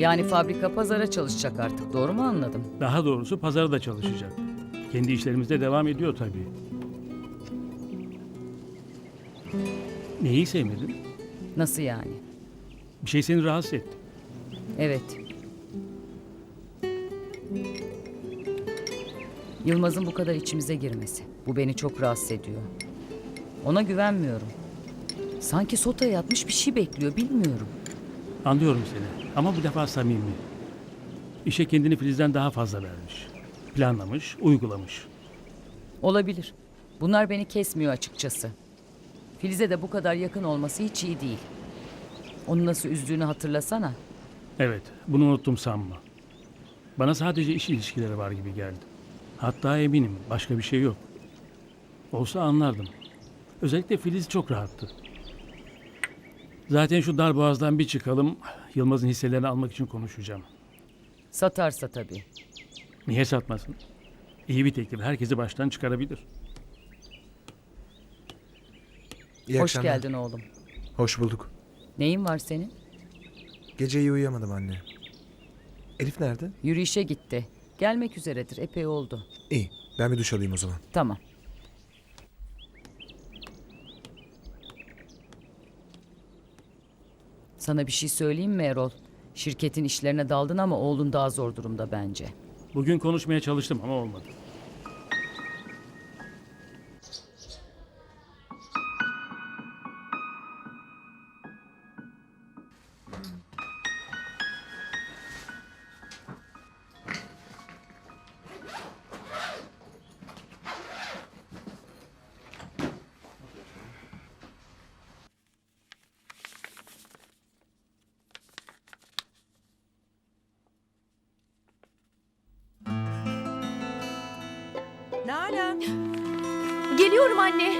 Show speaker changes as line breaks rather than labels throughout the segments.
Yani fabrika pazara çalışacak artık doğru mu anladım?
Daha doğrusu pazarda çalışacak. Kendi işlerimizde devam ediyor tabii. Neyi sevmedin?
Nasıl yani?
Bir şey seni rahatsız etti.
Evet. Yılmaz'ın bu kadar içimize girmesi. Bu beni çok rahatsız ediyor. Ona güvenmiyorum. Sanki sotaya yatmış bir şey bekliyor bilmiyorum.
Anlıyorum seni ama bu defa samimi. İşe kendini Filiz'den daha fazla vermiş. Planlamış, uygulamış.
Olabilir. Bunlar beni kesmiyor açıkçası. Filiz'e de bu kadar yakın olması hiç iyi değil. Onu nasıl üzdüğünü hatırlasana.
Evet, bunu unuttum sanma. Bana sadece iş ilişkileri var gibi geldi. Hatta eminim başka bir şey yok. Olsa anlardım. Özellikle Filiz çok rahattı. Zaten şu dar boğazdan bir çıkalım. Yılmaz'ın hisselerini almak için konuşacağım.
Satarsa tabii.
Niye satmasın? İyi bir teklif herkesi baştan çıkarabilir.
İyi
Hoş
akşamlar.
geldin oğlum.
Hoş bulduk.
Neyin var senin?
Gece iyi uyuyamadım anne. Elif nerede?
Yürüyüşe gitti. Gelmek üzeredir. Epey oldu.
İyi. Ben bir duş alayım o zaman.
Tamam. Sana bir şey söyleyeyim mi Erol? Şirketin işlerine daldın ama oğlun daha zor durumda bence.
Bugün konuşmaya çalıştım ama olmadı.
Nalan.
Geliyorum anne.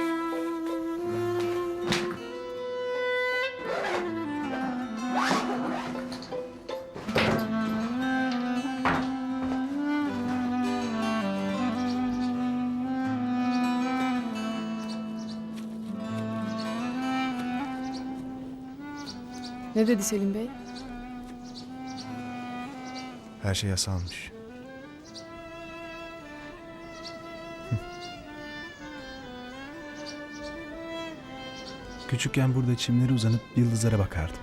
Ne dedi Selim Bey?
Her şey yasalmış. Küçükken burada çimlere uzanıp yıldızlara bakardım.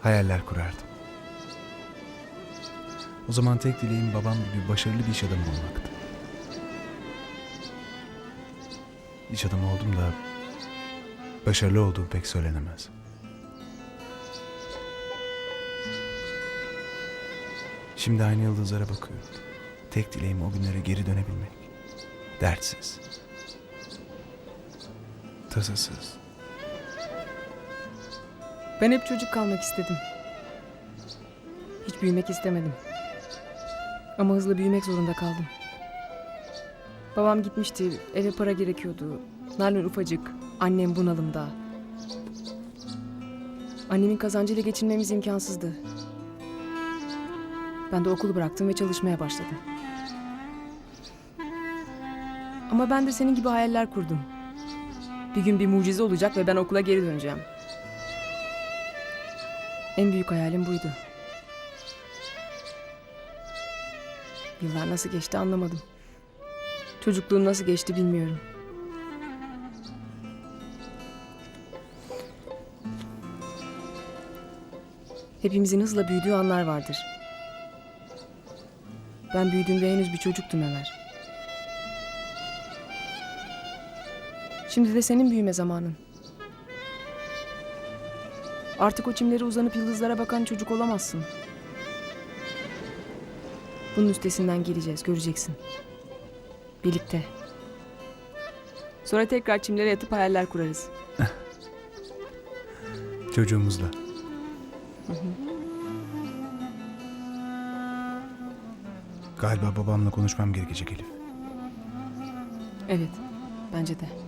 Hayaller kurardım. O zaman tek dileğim babam gibi başarılı bir iş adamı olmaktı. İş adamı oldum da başarılı olduğum pek söylenemez. Şimdi aynı yıldızlara bakıyorum. Tek dileğim o günlere geri dönebilmek. Dertsiz. Tasasız.
Ben hep çocuk kalmak istedim. Hiç büyümek istemedim. Ama hızlı büyümek zorunda kaldım. Babam gitmişti, eve para gerekiyordu. Nalan ufacık, annem bunalımda. Annemin kazancıyla geçinmemiz imkansızdı. Ben de okulu bıraktım ve çalışmaya başladım. Ama ben de senin gibi hayaller kurdum. Bir gün bir mucize olacak ve ben okula geri döneceğim. En büyük hayalim buydu. Yıllar nasıl geçti anlamadım. Çocukluğum nasıl geçti bilmiyorum. Hepimizin hızla büyüdüğü anlar vardır. Ben büyüdüğümde henüz bir çocuktum Ömer. Şimdi de senin büyüme zamanın. Artık o çimlere uzanıp yıldızlara bakan çocuk olamazsın. Bunun üstesinden geleceğiz, göreceksin. Birlikte. Sonra tekrar çimlere yatıp hayaller kurarız.
Çocuğumuzla. Galiba babamla konuşmam gerekecek Elif.
Evet, bence de.